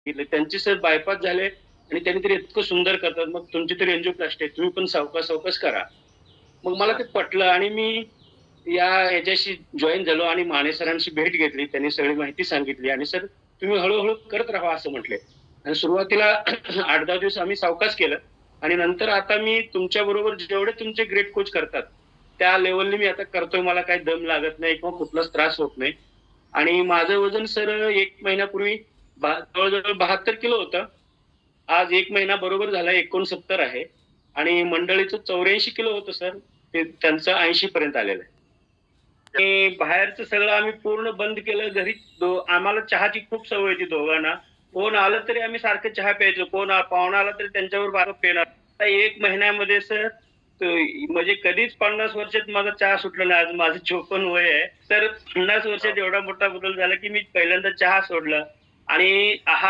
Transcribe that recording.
सांगितलं त्यांची sir bypass झाले आणि त्यांनी तरी इतकं सुंदर करतात. मग तुमची तरी एन्जिओप्लास्टी आहे. तुम्ही पण सावकाश सावकाश करा. मग मला ते पटलं आणि मी या याच्याशी जॉईन झालो आणि माने सरांशी भेट घेतली. त्यांनी सगळी माहिती सांगितली आणि सर तुम्ही हळूहळू करत राहा असं म्हटले. आणि सुरुवातीला आठ दहा दिवस आम्ही सावकाश केलं. आणि नंतर आता मी तुमच्या बरोबर जेवढे तुमचे ग्रेट कोच करतात त्या लेवलने मी आता करतोय. मला काही दम लागत नाही किंवा कुठलाच त्रास होत नाही. आणि माझं वजन सर एक महिन्यापूर्वी जवळजवळ बहात्तर किलो होतं. आज एक महिना बरोबर झाला एकोणसत्तर आहे. आणि मंडळीचं चौऱ्याऐंशी किलो होतं सर. ते त्यांचं ऐंशी पर्यंत आलेलं आहे. आणि बाहेरचं सगळं आम्ही पूर्ण बंद केलं. घरी आम्हाला चहाची खूप सवय होती दोघांना. कोण आलं तरी आम्ही सारखं चहा प्यायचो. कोण पाहुणा आला तरी त्यांच्यावर बारा पेणार. एक महिन्यामध्ये सर म्हणजे कधीच पन्नास वर्षात माझा चहा सुटला नाही. आज माझं चोपन्न वय आहे. तर पन्नास वर्षात एवढा मोठा बदल झाला की मी पहिल्यांदा चहा सोडला. आणि हा